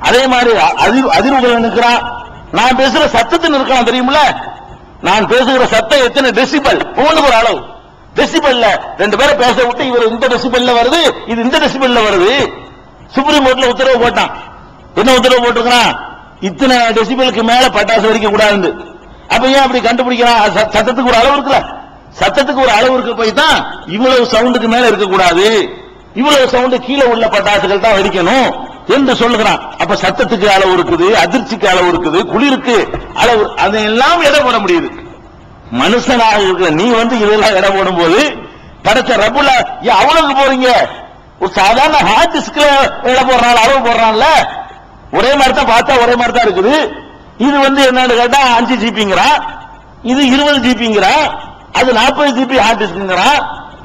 அதே மாதிரி அதிர் அதிர்வுகள் நிற்கிறான் நான் பேசுற சத்தத்தின் இருக்கலாம் தெரியுமில்ல? நான் பேசுகிற சத்தம் எத்தனை டெசிபல் ஒவ்வொன்றுக்கு ஒரு அளவு. டெசிபல்ல ரெண்டு பேரை பேச விட்டு இவர் இந்த டெசிபல்ல வருது இது இந்த டெசிபல்ல வருது. சுப்ரீம் கோர்ட்ல உத்தரவு போட்டான். என்ன உத்தரவு போட்டிருக்கிறான்? இத்தனை டெசிபலுக்கு மேல பட்டாசு வெடிக்க கூடாது அப்ப ஏன் அப்படி கண்டுபிடிக்கிறான்? ச- சத்தத்துக்கு ஒரு அளவு இருக்குல்ல? சத்தத்துக்கு ஒரு அளவு இருக்க போய் தான் இவ்வளவு சவுண்டுக்கு மேல இருக்க கூடாது இவ்வளவு சவுண்டு கீழே உள்ள பட்டாசுகள் தான் வெடிக்கணும். என்று சொல்லுகிறான். அப்ப சத்தத்துக்கு அளவு இருக்குது அதிர்ச்சிக்கு அளவு இருக்குது குளிருக்கு அளவு அதையெல்லாம் இடம் போட முடியுது. மனுஷனாக இருக்கிற நீ வந்து இதெல்லாம் இடம் போடும்போது படைச்ச ரபுல ஏன் அவ்வளவுக்கு போறீங்க? ஒரு சாதாரண ஹார்ட் டிஸ்க்ல இடம் போடுறாள் அளவு போடுறான்ல? ஒரே மாதிரி தான் பார்த்தா ஒரே மாதிரி தான் இருக்குது. இது வந்து என்னன்னு கேட்டா அஞ்சு ஜிபிங்கிறான் இது இருபது ஜிபிங்கிறான் அது நாற்பது ஜிபி ஹார்ட் டிஸ்க்குங்கிறான்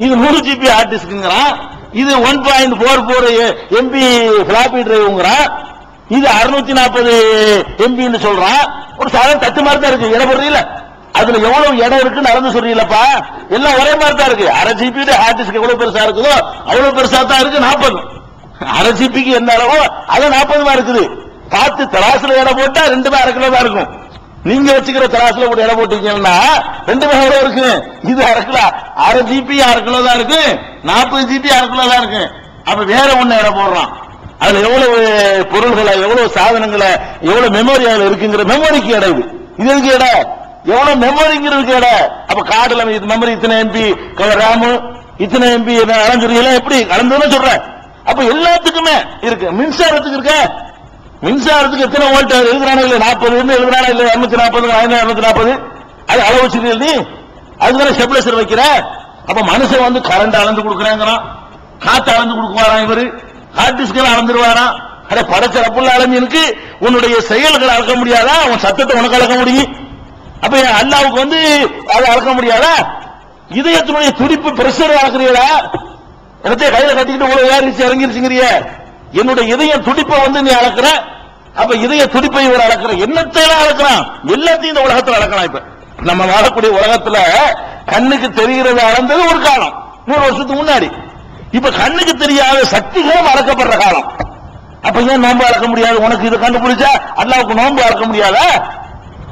இது நூறு ஜிபி ஹார்ட் டிஸ்க்குங்கிறான் இது one point four four MB floppy டிரைவ்ங்கிறான் இது அறுநூத்தி நாற்பது எம்பின்னு சொல்றான் ஒரு சாதாரண தட்டு மாதிரி தான் இருக்கு. இடம் போடுறீங்களா அதுல எவ்வளவு இடம் இருக்குன்னு நடந்து சொல்றீங்களப்பா? எல்லாம் ஒரே மாதிரி தான் இருக்கு. அரை ஜிபி ஹார்ட் டிஸ்க் எவ்வளவு பெருசா இருக்குதோ அவ்வளவு பெருசா தான் இருக்கு. நாற்பது அரை ஜிபிக்கு என்ன அளவோ அது நாற்பது இருக்குது. பார்த்து தராசுல இடம் போட்டா ரெண்டுமே அரை கிலோ தான் இருக்கும். நீங்க வச்சுக்கிற தராசுல கூட இடம் போட்டீங்கன்னா ரெண்டு எவ்வளவு இருக்கு. இது அரை கிலோ அரை ஜிபி அரை கிலோ தான் இருக்கு. நாற்பது ஜிபி அரை கிலோ தான் இருக்கு. அப்ப வேற ஒண்ணு இடம் போடுறான். அதுல எவ்வளவு பொருள்களை எவ்வளவு சாதனங்களை எவ்வளவு மெமரி அதுல இருக்குங்கிற மெமரிக்கு இடம் இது. இது எதுக்கு இடம்? எவ்வளவு மெமரிங்கிறதுக்கு இடம்? அப்ப கார்டுல இது மெமரி இத்தனை எம்பி ராமு இத்தனை எம்பி அளந்துருக்கீங்களா எப்படி? அளந்துன்னு சொல்றேன். அப்ப எல்லாத்துக்குமே இருக்கு. மின்சாரத்துக்கு இருக்க? மின்சாரத்துக்கு எத்தனை வோல்ட் எழுதுறானா இல்ல நாற்பது இருந்து எழுதுறானா இல்ல இருநூத்தி நாற்பது இருநூத்தி நாற்பது. அது அளவு வச்சுக்கல நீ. அதுதானே ஸ்டெபிலைசர் வைக்கிற? அப்ப மனுஷன் வந்து கரண்ட் அளந்து கொடுக்குறாங்கிறான். காத்து அளந்து கொடுக்குவாராம் இவரு? ஹார்ட் டிஸ்க் அளந்துருவாராம் அட படைச்ச அளஞ்சினுக்கு உன்னுடைய செயல்களை அளக்க முடியாதா? உன் சத்தத்தை உனக்கு அளக்க முடியும். அப்ப அல்லாவுக்கு வந்து அதை அளக்க முடியாதா? இதயத்தினுடைய துடிப்பு பிரஷர் அளக்குறீங்களா இடத்தையே கையில கட்டிக்கிட்டு உங்களை ஏறிச்சு இறங்கிருச்சுங்கிறிய என்னுடைய இதய துடிப்பை வந்து நீ அளக்குற. அப்ப இதய துடிப்பை இவர் அளக்குற. என்னத்தை எல்லாம் அளக்குறான்? எல்லாத்தையும் இந்த உலகத்துல அளக்கலாம் இப்ப. நம்ம வாழக்கூடிய உலகத்துல கண்ணுக்கு தெரிகிறது அளந்தது ஒரு காலம். நூறு வருஷத்துக்கு முன்னாடி. இப்ப கண்ணுக்கு தெரியாத சக்திகளும் அளக்கப்படுற காலம். அப்ப ஏன் நோன்பு அளக்க முடியாது? உனக்கு இது கண்டுபிடிச்சா அல்லாவுக்கு நோன்பு அளக்க முடியாத?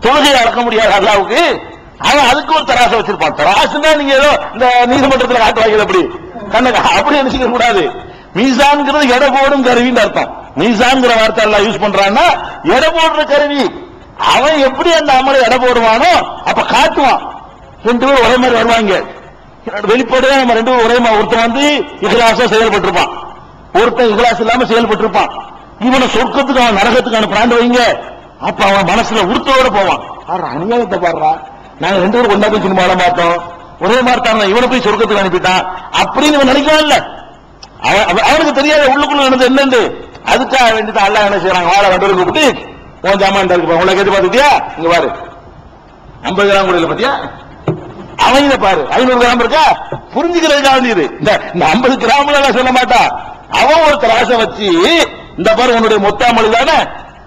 தொழுகையை அளக்க முடியாது அல்லாவுக்கு. அவன் அதுக்கு ஒரு தராசை வச்சிருப்பான். தராசுன்னா நீங்க ஏதோ இந்த நீதிமன்றத்தில் காட்டுவாங்க அப்படி. கண்ணுக்கு அப்படி நினைச்சுக்க கூடாது. மீசான்ங்கிறது எடை போடும் கருவின்னு அர்த்தம். மீசான்ங்கிற வார்த்தை எல்லாம் யூஸ் பண்றான்னா எடை போடுற கருவி. அவன் எப்படி அந்த அமலை எடை போடுவானோ அப்ப காட்டுவான். ரெண்டு பேரும் ஒரே மாதிரி வருவாங்க. வெளிப்படையா நம்ம ரெண்டு பேரும் ஒரே மாதிரி. ஒருத்தன் வந்து இகலாசா செயல்பட்டிருப்பான். ஒருத்தன் இகலாஸ் இல்லாம செயல்பட்டிருப்பான். இவனை சொர்க்கத்துக்கு அவன் நரகத்துக்கு அனுப்புறான்னு வைங்க. அப்ப அவன் மனசுல உறுத்தோட போவான். அநியாயத்தை பாடுறா? நாங்க ரெண்டு பேரும் ஒன்னா போய் சினிமால பார்த்தோம். ஒரே மாதிரி தான் இவனை போய் சொர்க்கத்துக்கு அனுப்பிட்டான். அப்படின்னு இவன் நினைக்கலாம்ல இல்லை. அவனுக்கு தெரியாத உள்ளுக்குள்ள நடந்தது என்னன்னு அதுக்காக வேண்டிதான் அல்லாஹ் என்ன செய்யறாங்க வாழ ரெண்டு கூப்பிட்டு உன் ஜாமான் இருக்கு உங்களை கேட்டு பார்த்துட்டியா இங்க பாரு. ஐம்பது கிராம் கூட பாத்தியா? அவன் பாரு. ஐநூறு கிராம் இருக்கா? புரிஞ்சுக்கிறதுக்காக வேண்டியது. இந்த இந்த ஐம்பது கிராம்ல எல்லாம் சொல்ல மாட்டான் அவன் ஒரு திராசை வச்சு இந்த பாரு உன்னுடைய மொத்தாமலி தானே?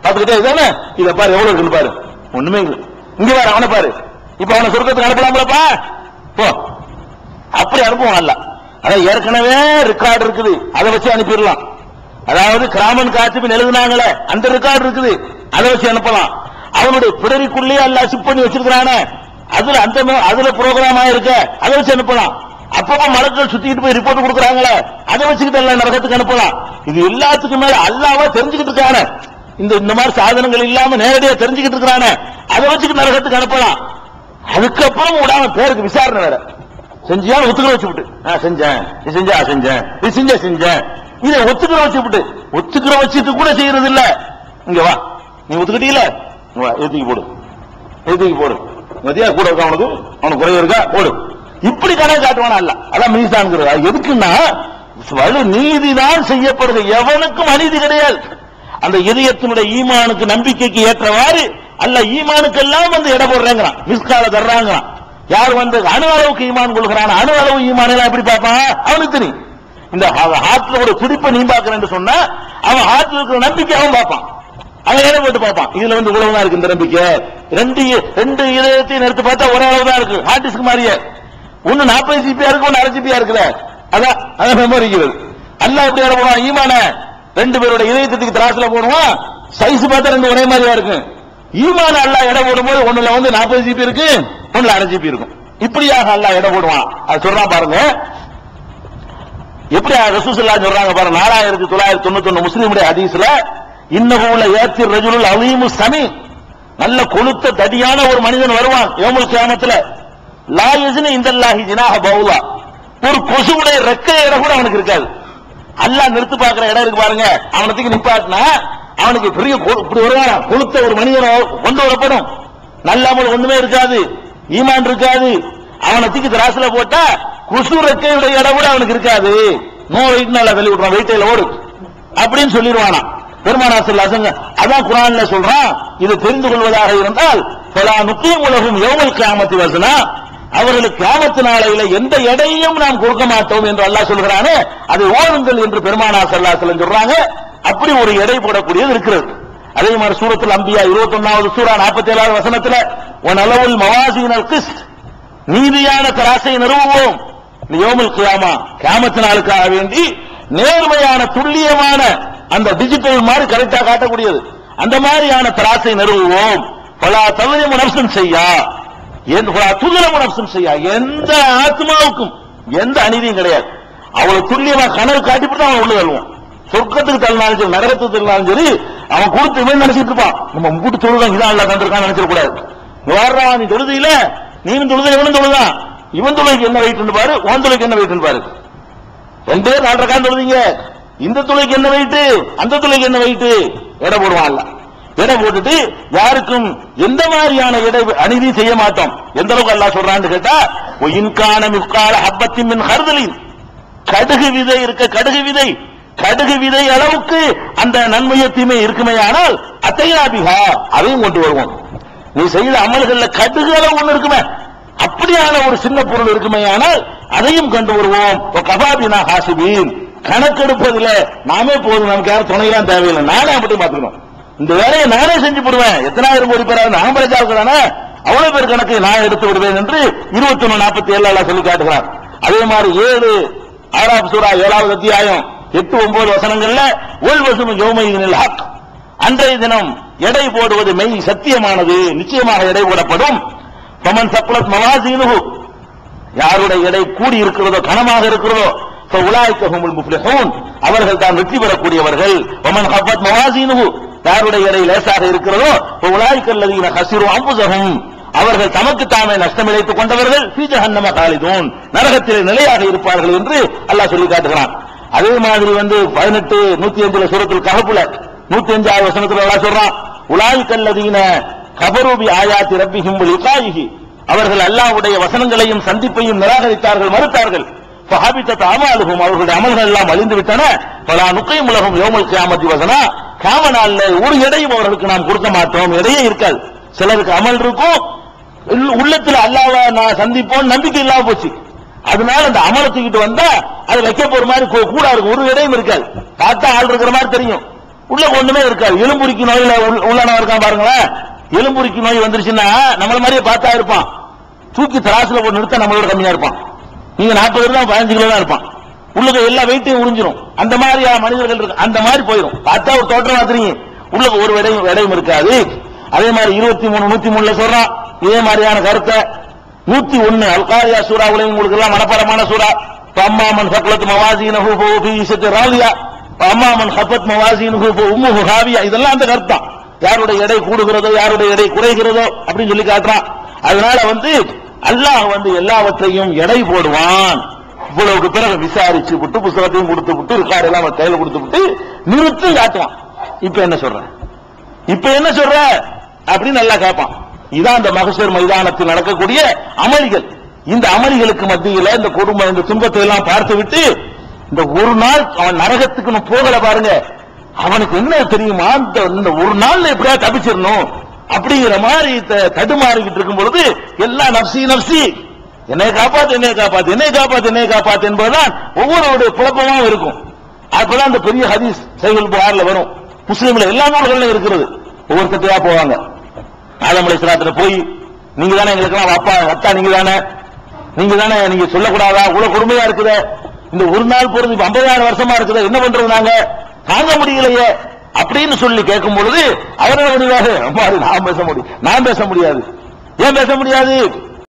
பாத்துக்கிட்டே தானே இத பாரு எவ்வளவு இருக்குன்னு பாரு. ஒண்ணுமே இல்லை. இங்க பாரு அவனை பாரு. இப்ப அவனை சொர்க்கத்துக்கு அனுப்பலாம்லப்பா. போ. அப்படி அனுப்புவான் அல்ல அதான் ஏற்கனவே ரெக்கார்டு இருக்குது. அதை வச்சு அனுப்பிடலாம். அதாவது கிராமன் காட்சி எழுதுனாங்களே அந்த ரெக்கார்டு இருக்குது. அதை வச்சு அனுப்பலாம். அவனுடைய பிடரிக்குள்ளேயே அல்ல ஷிப் பண்ணி வச்சிருக்கிறானே. அதுல அந்த அதுல ப்ரோக்ராம் ஆயிருக்க. அதை வச்சு அனுப்பலாம். அப்பப்ப மலக்கள் சுத்திட்டு போய் ரிப்போர்ட் கொடுக்குறாங்களே அதை வச்சுக்கிட்டு எல்லாம் நரகத்துக்கு அனுப்பலாம். இது எல்லாத்துக்கும் மேல அல்லாவா தெரிஞ்சுக்கிட்டு இருக்கானே. இந்த இந்த மாதிரி சாதனங்கள் இல்லாம நேரடியா தெரிஞ்சுக்கிட்டு இருக்கிறானே. அதை வச்சுக்கிட்டு நரகத்துக்கு அனுப்பலாம். அதுக்கப்புறம் விடாம பேருக்கு விசாரணை வேற. செஞ்சியா ஒத்துக்கிற வச்சு ஆ, செஞ்சேன். இது செஞ்சா செஞ்சேன். இது செஞ்சா செஞ்சேன். இதை ஒத்துக்கிற வச்சுவிட்டு ஒத்துக்கிற வச்சுட்டு கூட செய்யறது இல்ல இங்க வா. நீ ஒத்துக்கிட்டீல வா. ஏத்திக்கு போடு. எதுக்கு போடு. மதியா கூட இருக்கா அவனுக்கு? அவனுக்கு குறைய இருக்கா? போடு. இப்படி கணக்கு காட்டுவானா? அல்ல. அதான் மீசான்ங்கிறதா எதுக்குன்னா வலு நீதிதான் செய்யப்படுது. எவனுக்கும் அநீதி கிடையாது. அந்த இதயத்தினுடைய ஈமானுக்கு நம்பிக்கைக்கு ஏற்றவாறு அல்ல ஈமானுக்கெல்லாம் வந்து இட போடுறேங்கிறான். மிஸ்கால தர்றாங்கிறான். யார் வந்து அணு அளவுக்கு ஈமான் கொள்கிறான் அணு அளவு ஈமான் எல்லாம் எப்படி பார்ப்பான்? அவனுக்கு தெரியும். இந்த ஹார்ட்ல ஒரு துடிப்பை நீ பார்க்கறேன்னு சொன்னா அவன் ஹார்ட்ல இருக்கிற நம்பிக்கை அவன் பார்ப்பான். அவன் இடம் போட்டு பார்ப்பான். இதுல வந்து இவ்வளவு இருக்கு இந்த நம்பிக்கை. ரெண்டு ரெண்டு இதயத்தையும் எடுத்து பார்த்தா ஒரே அளவு தான் இருக்கு. ஹார்ட் டிஸ்க் மாதிரியே. ஒன்னு நாற்பது ஜிபியா இருக்கு ஒன்னு அரை ஜிபியா இருக்குல்ல. அதான் அதான் மெமரிக்கிறது அல்லாஹ் எப்படி இடம் போடுவான் ஈமான ரெண்டு பேரோட இதயத்துக்கு திராசுல போடுவோம் சைஸ் பார்த்தா ரெண்டு ஒரே மாதிரியா இருக்கும் ஈமான அல்லாஹ் இடம் போடும்போது ஒண்ணுல வந்து நாற்பது ஜிபி இருக்கு. ஒண்ணுல அரை ஜிபி இருக்கும். இப்படியாக அல்லாஹ் இடம் போடுவான். அது சொல்றான் பாருங்க. எப்படி ரசூசல்லா சொல்றாங்க பாருங்க. நாலாயிரத்தி தொள்ளாயிரத்தி தொண்ணூத்தி ஒண்ணு முஸ்லீமுடைய ஹதீஸ்ல உள்ள ஏத்தி ரஜுலுல் அலீமு சமி நல்ல கொளுத்த தடியான ஒரு மனிதன் வருவான் யோமுல் கியாமத்துல. லா இந்த லாஹி ஜினாஹ பவுலா ஒரு கொசுவுடைய ரெக்க இடம் கூட அவனுக்கு இருக்காது. அல்லாஹ் நிறுத்து பார்க்கிற இடம் இருக்கு பாருங்க. அவனத்துக்கு நிப்பாட்டினா அவனுக்கு பெரிய இப்படி வருவான். கொளுத்த ஒரு மனிதன் கொண்டு வரப்படும். நல்லாமல் ஒண்ணுமே இருக்காது. ஈமான் இருக்காது. அவனை தூக்கி திராசுல போட்டா குசு ரெக்கையுடைய இடம் கூட அவனுக்கு இருக்காது. நோ வெயிட் நல்லா வெளிய விடுறான் வெயிட்டையில ஓடு. அப்படின்னு சொல்லிடுவானா பெருமானா அசங்க அதான் குரான்ல சொல்றான் இது தெரிந்து கொள்வதாக இருந்தால் பல முக்கியம் உலகம் எவ்வளவு கிராமத்து வசனா. அவர்களுக்கு கிராமத்து நாளையில எந்த எடையும் நாம் கொடுக்க மாட்டோம் என்று அல்லாஹ் சொல்கிறானே அதை ஓடுங்கள் என்று பெருமானா சல்லாசலம் சொல்றாங்க. அப்படி ஒரு எடை போடக்கூடியது இருக்கிறது. அதே மாதிரி சூரத்தில் அம்பியா இருபத்தி ஒன்னாவது சூரா நாற்பத்தி ஏழாவது வசனத்துல உன் அளவில் மவாசியினர் நீதியான தராசை நிறுவுவோம். யோமில் கியாமா கியாமத்து நாளுக்காக வேண்டி நேர்மையான துல்லியமான அந்த டிஜிட்டல் மாதிரி கரெக்டா காட்டக்கூடியது. அந்த மாதிரியான தராசை நிறுவுவோம். பல தவறிய நப்சம் செய்யா. துகல நப்சம் செய்யா. எந்த ஆத்மாவுக்கும் எந்த அநீதியும் கிடையாது. அவளை துல்லியமா கனவு காட்டிவிட்டு அவன் உள்ள தள்ளுவான். சொர்க்கத்துக்கு தள்ளினாலும் சரி நரகத்துக்கு தள்ளினாலும் சரி அவன் கொடுத்து இவன் நினைச்சிட்டு இருப்பான். நம்ம கூட்டு தொழுதான் இதான் அல்ல தந்திருக்கான்னு நினைச்சிடக்கூடாது. கூடாது நீ தொழுதியில நீனும் தொழுது இவனும் தொழுதான். இவன் தொழுக்கு என்ன வெயிட் பாரு உன் தொழுக்கு என்ன வெயிட் பாரு. ரெண்டு பேர் நாலரை காலம் தொழுதிங்க. இந்த துளைக்கு என்ன வெயிட்டு அந்த துளைக்கு என்ன வெயிட்டு எடை போடுவான்ல எடை போட்டுட்டு யாருக்கும் எந்த மாதிரியான இடை அநீதி செய்ய மாட்டோம். எந்த அளவுக்கு அல்லா சொல்றான்னு கேட்டா இன்கான மிக்கால ஹப்பத்தின் மின் ஹர்தலின். கடுகு விதை இருக்க கடுகு விதை. கடுகு விதை அளவுக்கு அந்த நன்மையத்தையுமே தீமை இருக்குமே ஆனால் அத்தையாபிகா அதையும் கொண்டு வருவோம். நீ செய்த அமல்கள்ல கடுகு ஒண்ணு இருக்குமே. அப்படியான ஒரு சின்ன பொருள் இருக்குமே ஆனால் அதையும் கண்டு வருவோம். கபாபினா ஹாசிபீன். கணக்கெடுப்பதில் நாமே போதும் நமக்கு யாரும் துணையெல்லாம் தேவையில்லை. நானே அப்படி பார்த்துக்கணும். இந்த வேலையை நானே செஞ்சு போடுவேன். எத்தனாயிரம் கோடி பேராவது நான் பிரஜாவுக்குதானே? அவ்வளவு பேர் கணக்கு நான் எடுத்து விடுவேன் என்று இருபத்தி ஒண்ணு நாற்பத்தி ஏழு சொல்லி காட்டுகிறார். அதே மாதிரி ஏழு ஆறாம் சூறா ஏழாவது அத்தியாயம் எட்டு ஒன்பது வசனங்கள்ல உள்வசும் யோமையின் ஹக் அன்றைய தினம் எடை போடுவது மெய் சத்தியமானது நிச்சயமாக எடை போடப்படும். பமன் சப்ளஸ் மவாசீனு யாருடைய எடை கூடி இருக்கிறதோ கனமாக இருக்கிறதோ உலாய்க்கஹுமுல் முஃப்லிஹூன். அவர்கள் தான் வெற்றி பெறக்கூடியவர்கள். பமன் ஹஃபத் யாருடைய எடை லேசாக இருக்கிறதோ உலாய்க்கல்லதீன ஹசிரு அம்புசஹும். அவர்கள் தமக்கு தாமே நஷ்டம் இழைத்துக் கொண்டவர்கள் ஃபீ ஜஹன்னம காலிதூன். நரகத்திலே நிலையாக இருப்பார்கள் என்று அல்லாஹ் சொல்லி காட்டுகிறான். அதே மாதிரி வந்து பதினெட்டு நூத்தி அஞ்சுல சூரத்தில் கஹப்புல நூத்தி அஞ்சாவது வசனத்துல அல்லாஹ் சொல்றான் உலாய்க்கல்லதீன கபரூபி ஆயாத்தி ரப்பிஹிம் லிகாயிஹி. அவர்கள் அல்லாவுடைய வசனங்களையும் சந்திப்பையும் நிராகரித்தார்கள் மறுத்தார்கள். ஃபஹாபித்தத் அமாலுஹும் அவர்களுடைய அமல்கள் எல்லாம் அழிந்து விட்டன. பலா நுக்கையும் உலகம் யோமல் கியாமத்தி வசனா. காம நாள்ல ஒரு எடையும் அவர்களுக்கு நாம் கொடுக்க மாட்டோம் எடையே இருக்காது. சிலருக்கு அமல் இருக்கும். உள்ளத்துல அல்லாஹ்வ நான் சந்திப்போம் நம்பிக்கை இல்லாம போச்சு. அதனால அந்த அமலத்துக்கிட்டு வந்தா அது வைக்க போற மாதிரி கூ- கூட இருக்கும் ஒரு இடையும் இருக்காது. பார்த்தா ஆள் இருக்கிற மாதிரி தெரியும். உள்ள ஒண்ணுமே இருக்காது. எலும்புரிக்கு நோயில உள்ள- இருக்கான் பாருங்களேன். எலும்புரிக்கு நோய் வந்துருச்சுன்னா நம்மள மாதிரியே பார்த்தா இருப்பான். தூக்கி தராசுல போட்டு நிறுத்த நம்மளோட கம்மியா இருப்பான். நீங்க நாற்பது கிலோ பதினஞ்சு கிலோ தான் இருப்பான். உள்ளுக்கு எல்லா வெயிட்டையும் உறிஞ்சிரும். அந்த மாதிரி மனிதர்கள் இருக்கு அந்த மாதிரி போயிடும் பார்த்தா ஒரு தோற்றம் தெரியும் உள்ள ஒரு விடையும் விடையும் இருக்காது. அதே மாதிரி இருபத்தி மூணு நூத்தி மூணுல சொல்றான். இதே மாதிரியான கருத்தை நூத்தி ஒன்னு அல்காரியா சூறாவுலையும் உங்களுக்கு எல்லாம் மனப்பரமான சூறா. பம்மாமன் சக்லத் மவாசீனஹு ராலியா. அம்மாமன் ஹபத் மவாசீனஹு ஹாவியா இதெல்லாம் அந்த கர்த்தம் யாருடைய எடை கூடுகிறதோ யாருடைய எடை குறைகிறதோ அப்படின்னு சொல்லி காட்டுறான். அதனால வந்து அல்லாஹ் வந்து எல்லாவற்றையும் எடை போடுவான். இவ்வளவுக்கு பிறகு விசாரிச்சு விட்டு புத்தகத்தையும் கொடுத்து விட்டு இருக்காரு எல்லாம் அவன் கையில கொடுத்து விட்டு நிறுத்தி காட்டுவான். இப்ப என்ன சொல்ற? இப்ப என்ன சொல்ற? அப்படின்னு நல்லா கேட்பான். இதான் அந்த மகசூர் மைதானத்தில் நடக்கக்கூடிய அமளிகள். இந்த அமளிகளுக்கு மத்தியில் இந்த கொடுமை இந்த துன்பத்தை எல்லாம் பார்த்து விட்டு இந்த ஒரு நாள் அவன் நரகத்துக்கு இன்னும் போகல பாருங்க. அவனுக்கு என்ன தெரியுமா? இந்த இந்த ஒரு நாள்ல எப்படியா தப்பிச்சிடணும்? அப்படிங்கிற மாதிரி த- தடுமாறிக்கிட்டு இருக்கும் பொழுது எல்லாம் நப்சி நப்சி என்னை காப்பாத்து என்னை காப்பாத்து என்னை காப்பாத்து என்னை காப்பாத்து என்பதுதான் ஒவ்வொருவருடைய குழப்பமும் இருக்கும். அப்பதான் அந்த பெரிய ஹதீஸ் சைகுல் புகார்ல வரும். முஸ்லீம்ல எல்லா நூல்களும் இருக்கிறது. ஒவ்வொருத்தத்தையா போவாங்க? ஆலமலை சிலாத்துல போய் நீங்க தானே எங்களுக்கு அப்பா அத்தா நீங்க தானே நீங்க தானே நீங்க சொல்லக்கூடாதா? இவ்வளவு கொடுமையா இருக்குதே. இந்த ஒரு நாள் பொறுத்து இப்ப ஐம்பதாயிரம் வருஷமா இருக்குது என்ன பண்றது நாங்க? தாங்க முடியலையே. அப்படின்னு சொல்லி கேட்கும் பொழுது அவர் என்ன பண்ணுவாரு நான் பேச முடியும் நான் பேச முடியாது. ஏன் பேச முடியாது?